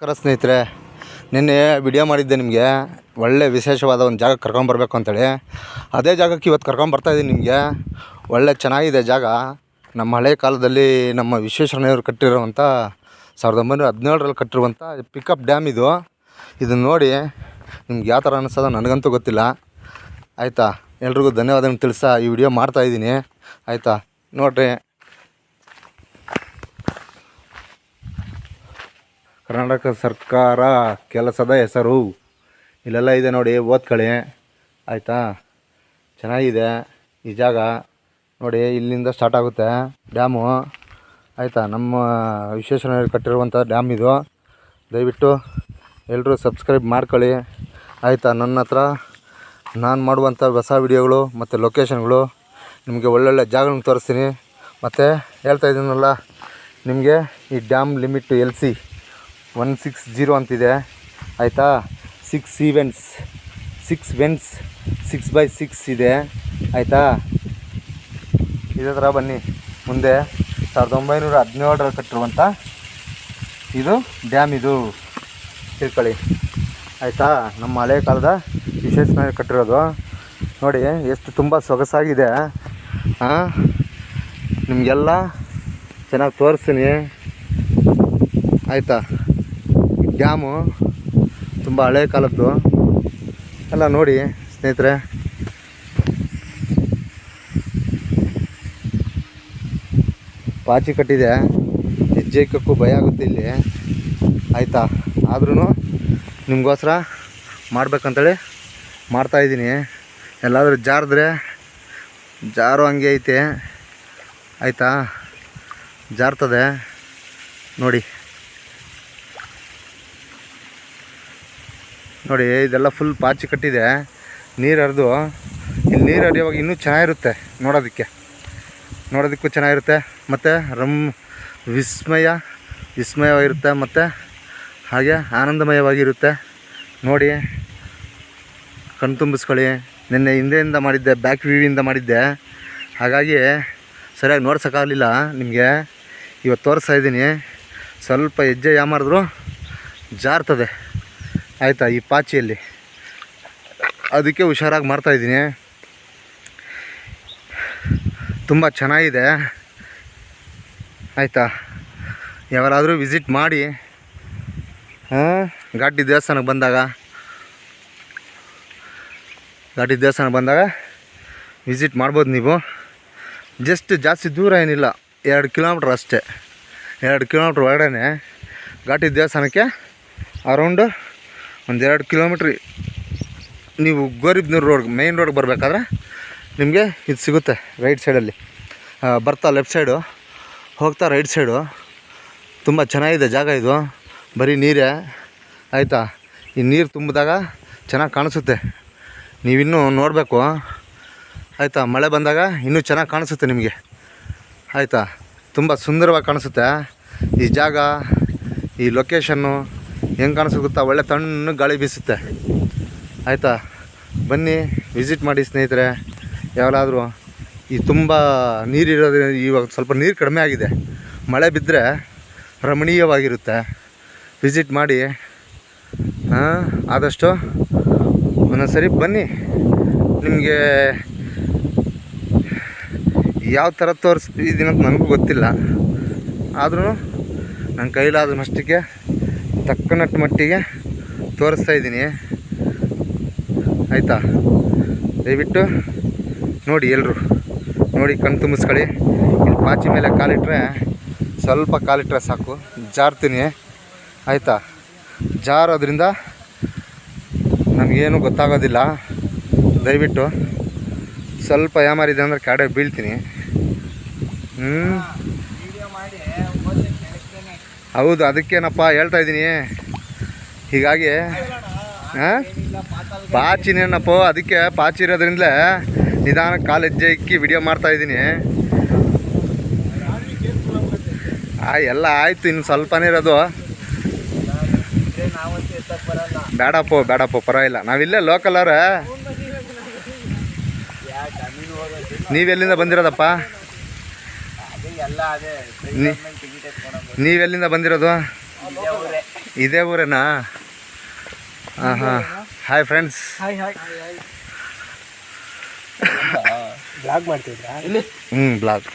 ನಮಸ್ಕಾರ ಸ್ನೇಹಿತರೆ, ನಿನ್ನೆ ವಿಡಿಯೋ ಮಾಡಿದ್ದೆ ನಿಮಗೆ. ಒಳ್ಳೆ ವಿಶೇಷವಾದ ಒಂದು ಜಾಗಕ್ಕೆ ಕರ್ಕೊಂಬರ್ಬೇಕು ಅಂತೇಳಿ. ಅದೇ ಜಾಗಕ್ಕೆ ಇವತ್ತು ಕರ್ಕೊಂಬರ್ತಾಯಿದ್ದೀನಿ ನಿಮಗೆ. ಒಳ್ಳೆ ಚೆನ್ನಾಗಿದೆ ಜಾಗ. ನಮ್ಮ ಹಳೆ ಕಾಲದಲ್ಲಿ ನಮ್ಮ ವಿಶ್ವೇಶ್ವರಯ್ಯನವ್ರು ಕಟ್ಟಿರುವಂಥ ಸಾವಿರದ ಒಂಬೈನೂರ ಹದಿನೇಳರಲ್ಲಿ ಕಟ್ಟಿರುವಂಥ ಪಿಕಪ್ ಡ್ಯಾಮ್ ಇದು. ಇದನ್ನು ನೋಡಿ ನಿಮ್ಗೆ ಯಾವ ಥರ ಅನ್ನಿಸೋದು ನನಗಂತೂ ಗೊತ್ತಿಲ್ಲ. ಆಯಿತಾ? ಎಲ್ರಿಗೂ ಧನ್ಯವಾದ ತಿಳಿಸ ಈ ವಿಡಿಯೋ ಮಾಡ್ತಾಯಿದ್ದೀನಿ ಆಯಿತಾ? ನೋಡಿರಿ. ಕರ್ನಾಟಕ ಸರ್ಕಾರ ಕೆಲಸದ ಹೆಸರು. ಇಲ್ಲೆಲ್ಲ ಇದೆ ನೋಡಿ ಓದ್ಕೊಳ್ಳಿ ಆಯಿತಾ? ಚೆನ್ನಾಗಿದೆ. ಈ ಜಾಗ ನೋಡಿ, ಇಲ್ಲಿಂದ ಸ್ಟಾರ್ಟ್ ಆಗುತ್ತೆ. ಡ್ಯಾಮು. ಆಯಿತಾ? ನಮ್ಮ ವಿಶ್ವೇಶ್ವರ ಕಟ್ಟಿರುವಂಥ ಡ್ಯಾಮ್ ಇದು. ದಯವಿಟ್ಟು ಎಲ್ಲರೂ ಸಬ್ಸ್ಕ್ರೈಬ್ ಮಾಡ್ಕೊಳ್ಳಿ. ಆಯಿತಾ? ನನ್ನ ಹತ್ರ ನಾನು ಮಾಡುವಂಥ ಹೊಸ ವಿಡಿಯೋಗಳು ಮತ್ತು ಲೊಕೇಶನ್ಗಳು ನಿಮಗೆ ಒಳ್ಳೊಳ್ಳೆ ಜಾಗಗಳನ್ನ ತೋರಿಸ್ತೀನಿ. ಮತ್ತು ಹೇಳ್ತಾ ಇದ್ದೀನಲ್ಲ, ನಿಮಗೆ ಈ dam limit L C. One six zero ಅಂತಿದೆ. ಆಯಿತಾ? Six events six vents six by six ಇದೆ. ಆಯಿತಾ? ಇದೇ ಥರ ಬನ್ನಿ. ಮುಂದೆ ಸಾವಿರದ ಒಂಬೈನೂರ ಹದಿನೇಳರಲ್ಲಿ ಕಟ್ಟಿರುವಂಥ ಇದು ಡ್ಯಾಮ್ ಇದು. ತಿಳ್ಕೊಳ್ಳಿ. ಆಯಿತಾ? ನಮ್ಮ ಹಳೆ ಕಾಲದ ವಿಶೇಷ ಕಟ್ಟಿರೋದು. ನೋಡಿ, ಎಷ್ಟು ತುಂಬ ಸೊಗಸಾಗಿದೆ. ಹಾಂ ನಿಮಗೆಲ್ಲ ಚೆನ್ನಾಗಿ ತೋರಿಸ್ತೀನಿ. ಆಯಿತಾ? ಡ್ಯಾಮು, ತುಂಬ ಹಳೆ ಕಾಲದ್ದು. ಎಲ್ಲ ನೋಡಿ, ಸ್ನೇಹಿತರೆ. ಪಾಚಿ ಕಟ್ಟಿದೆ ಹೆಜ್ಜೆ ಭಯ ಆಗುತ್ತೆ ಇಲ್ಲಿ. ಆಯಿತಾ? ಆದ್ರೂ ನಿಮಗೋಸ್ಕರ ಮಾಡ್ಬೇಕಂತೇಳಿ ಮಾಡ್ತಾಯಿದ್ದೀನಿ ಎಲ್ಲಾದರೂ ಜಾರಿದ್ರೆ, ಜಾರು ಹಂಗೆ ಐತೆ. ಆಯಿತಾ? ಜಾರ್ತದೆ. ನೋಡಿ. ನೋಡಿ, ಇದೆಲ್ಲ ಫುಲ್ ಪಾಚಿ ಕಟ್ಟಿದೆ. ನೀರು ಹರಿದು, ಇಲ್ಲಿ ನೀರು ಹರಿಯುವಾಗ ಇನ್ನೂ ಚೆನ್ನಾಗಿರುತ್ತೆ ನೋಡೋದಕ್ಕೆ. ನೋಡೋದಕ್ಕೂ ಚೆನ್ನಾಗಿರುತ್ತೆ. ಮತ್ತು ರಮ್, ವಿಸ್ಮಯ, ವಿಸ್ಮಯವಾಗಿರುತ್ತೆ, ಮತ್ತು ಹಾಗೆ ಆನಂದಮಯವಾಗಿರುತ್ತೆ. ನೋಡಿ, ಕಣ್ ತುಂಬಿಸ್ಕೊಳ್ಳಿ. ನಿನ್ನೆ ಹಿಂದೆಯಿಂದ ಮಾಡಿದ್ದೆ ಬ್ಯಾಕ್ ವ್ಯೂವಿಂದ ಮಾಡಿದ್ದೆ. ಹಾಗಾಗಿ ಸರಿಯಾಗಿ ನೋಡ್ಸೋಕ್ಕಾಗಲಿಲ್ಲ ನಿಮಗೆ. ಇವತ್ತು ತೋರಿಸ್ತಾ ಇದ್ದೀನಿ. ಸ್ವಲ್ಪ ಹೆಜ್ಜೆ ಯಾಮಾರಿದ್ರು ಜಾರ್ತದೆ. ಆಯಿತಾ, ಈ ಪಾಚಿಯಲ್ಲಿ. ಅದಕ್ಕೆ ಹುಷಾರಾಗಿ ಮಾಡ್ತಾಯಿದ್ದೀನಿ ತುಂಬ ಚೆನ್ನಾಗಿದೆ. ಆಯಿತಾ ಯಾವಾಗಾದರೂ ವಿಸಿಟ್ ಮಾಡಿ ಘಾಟಿ ದೇವಸ್ಥಾನಕ್ಕೆ ಬಂದಾಗ, ಘಾಟಿ ದೇವಸ್ಥಾನಕ್ಕೆ ಬಂದಾಗ ವಿಸಿಟ್ ಮಾಡ್ಬೋದು ನೀವು. ಜಸ್ಟ್ ಜಾಸ್ತಿ ದೂರ ಏನಿಲ್ಲ, ಎರಡು ಕಿಲೋಮೀಟ್ರ್ ಅಷ್ಟೇ. ಎರಡು ಕಿಲೋಮೀಟ್ರ್ ಒಳಗಡೆ ಘಾಟಿ ದೇವಸ್ಥಾನಕ್ಕೆ ಅರೌಂಡು ಒಂದೆರಡು ಕಿಲೋಮೀಟ್ರ್ ನೀವು ಗೋರಿಬ್ನೂರು ರೋಡ್ ಮೇಯ್ನ್ ರೋಡ್ಗೆ ಬರಬೇಕಾದ್ರೆ ನಿಮಗೆ ಇದು ಸಿಗುತ್ತೆ ರೈಟ್ ಸೈಡಲ್ಲಿ ಬರ್ತಾ ಲೆಫ್ಟ್ ಸೈಡು ಹೋಗ್ತಾ ರೈಟ್ ಸೈಡು ತುಂಬ ಚೆನ್ನಾಗಿದೆ ಜಾಗ ಇದು. ಬರೀ ನೀರೇ. ಆಯಿತಾ? ಈ ನೀರು ತುಂಬಿದಾಗ ಚೆನ್ನಾಗಿ ಕಾಣಿಸುತ್ತೆ. ನೀವಿನ್ನೂ ನೋಡಬೇಕು. ಆಯಿತಾ? ಮಳೆ ಬಂದಾಗ ಇನ್ನೂ ಚೆನ್ನಾಗಿ ಕಾಣಿಸುತ್ತೆ ನಿಮಗೆ. ಆಯಿತಾ? ತುಂಬ ಸುಂದರವಾಗಿ ಕಾಣಿಸುತ್ತೆ. ಈ ಜಾಗ, ಈ ಲೊಕೇಶನ್ನು ಹೆಂಗೆ ಕಾಣಿಸುತ್ತೋ ಗೊತ್ತಾ? ಒಳ್ಳೆ ತಣ್ಣಗೆ ಗಾಳಿ ಬೀಸುತ್ತೆ. ಆಯಿತಾ? ಬನ್ನಿ ವಿಸಿಟ್ ಮಾಡಿ ಸ್ನೇಹಿತರೆ. ಯಾವಾಗಾದರೂ ಈ ತುಂಬ ನೀರಿರೋದ್ರಿಂದ ಇವಾಗ ಸ್ವಲ್ಪ ನೀರು ಕಡಿಮೆ ಆಗಿದೆ. ಮಳೆ ಬಿದ್ದರೆ ರಮಣೀಯವಾಗಿರುತ್ತೆ. ವಿಸಿಟ್ ಮಾಡಿ. ಆದಷ್ಟು ಒಂದೊಂದು ಸರಿ ಬನ್ನಿ. ನಿಮಗೆ ಯಾವ ಥರ ತೋರಿಸ್ತಿದ್ದೀನಿ ಅಂತ ನನಗೂ ಗೊತ್ತಿಲ್ಲ. ಆದರೂ ನನ್ನ ಕೈಲಾದ ಮಟ್ಟಿಗೆ ತಕ್ಕನಟ್ಟು ಮಟ್ಟಿಗೆ ತೋರಿಸ್ತಾ ಇದ್ದೀನಿ. ಆಯಿತಾ? ದಯವಿಟ್ಟು ನೋಡಿ ಎಲ್ಲರೂ ನೋಡಿ ಕಣ್ಣು ತುಂಬಿಸ್ಕೊಳ್ಳಿ. ಇಲ್ಲಿ ಪಾಚಿ ಮೇಲೆ ಕಾಲಿಟ್ರೆ ಸ್ವಲ್ಪ ಕಾಲಿಟ್ರೆ ಸಾಕು. ಜಾರ್ತೀನಿ. ಆಯಿತಾ? ಜಾರೋದ್ರಿಂದ ನಮಗೇನು ಗೊತ್ತಾಗೋದಿಲ್ಲ. ದಯವಿಟ್ಟು ಸ್ವಲ್ಪ ಯಾಮಾರಿದೆ ಅಂದರೆ ಕಾಡೆ ಬೀಳ್ತೀನಿ. ಹ್ಞೂ ಹೌದು ಅದಕ್ಕೇನಪ್ಪ ಹೇಳ್ತಾ ಇದ್ದೀನಿ. ಹೀಗಾಗಿ ಹಾಂ ಪಾಚಿನೇನಪ್ಪ ಅದಕ್ಕೆ ಪಾಚಿ ಇರೋದ್ರಿಂದಲೇ ನಿಧಾನಕ್ಕೆ ಕಾಲು ಹೆಜ್ಜೆ ಇಕ್ಕಿ ವಿಡಿಯೋ ಮಾಡ್ತಾ ಇದ್ದೀನಿ. ಆ ಎಲ್ಲ ಆಯಿತು ಇನ್ನು ಸ್ವಲ್ಪನೇ ಇರೋದು. ಬೇಡಪ್ಪ ಬೇಡಪ್ಪ ಪರವಾಗಿಲ್ಲ. ನಾವಿಲ್ಲೇ ಲೋಕಲ್ ಅವ್ರೆ. ನೀವೆಲ್ಲಿಂದ ಬಂದಿರೋದಪ್ಪ? ನೀವೆಲ್ಲಿಂದ ಬಂದಿರೋದು? ಇದೇ ಊರೇ. ಇದೇ ಊರೇನಾ? ಹಾಂ ಹಾಂ hi friends hi hi blog ಮಾಡ್ತಿದ್ರಾ? ಇಲ್ಲಿ ಹ್ಞೂ ಬ್ಲಾಗ್